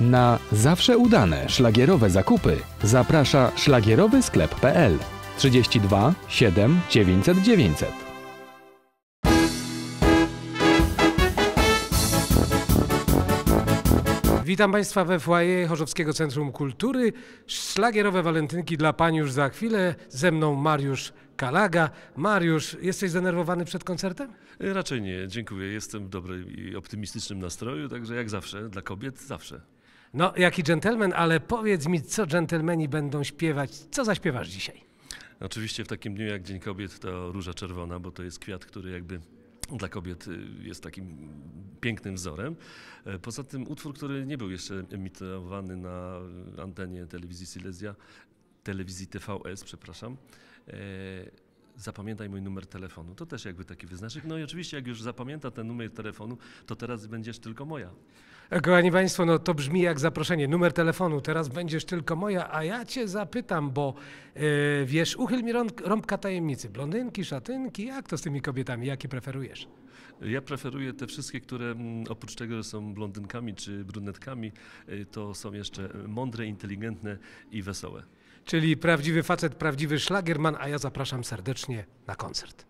Na zawsze udane szlagierowe zakupy zaprasza szlagierowy sklep.pl 32 7 900 900. Witam Państwa we foyer Chorzowskiego Centrum Kultury. Szlagierowe walentynki dla Pani już za chwilę. Ze mną Mariusz Kalaga. Mariusz, jesteś zdenerwowany przed koncertem? Raczej nie, dziękuję. Jestem w dobrym i optymistycznym nastroju, także jak zawsze, dla kobiet zawsze. No, jaki dżentelmen, ale powiedz mi, co dżentelmeni będą śpiewać. Co zaśpiewasz dzisiaj? Oczywiście w takim dniu jak Dzień Kobiet to róża czerwona, bo to jest kwiat, który jakby dla kobiet y, jest takim pięknym wzorem. E, Poza tym utwór, który nie był jeszcze emitowany na antenie telewizji Silesia, telewizji TVS, przepraszam. E, Zapamiętaj mój numer telefonu. To też jakby taki wyznacznik. No i oczywiście, jak już zapamięta ten numer telefonu, to teraz będziesz tylko moja. E, Kochani Państwo, no to brzmi jak zaproszenie. Numer telefonu, teraz będziesz tylko moja, a ja Cię zapytam, bo e, wiesz, uchyl mi rąbka tajemnicy. Blondynki, szatynki, jak to z tymi kobietami, jakie preferujesz? Ja preferuję te wszystkie, które mm, oprócz tego, że są blondynkami czy brunetkami, y, to są jeszcze mądre, inteligentne i wesołe. Czyli prawdziwy facet, prawdziwy szlagierman, a ja zapraszam serdecznie na koncert.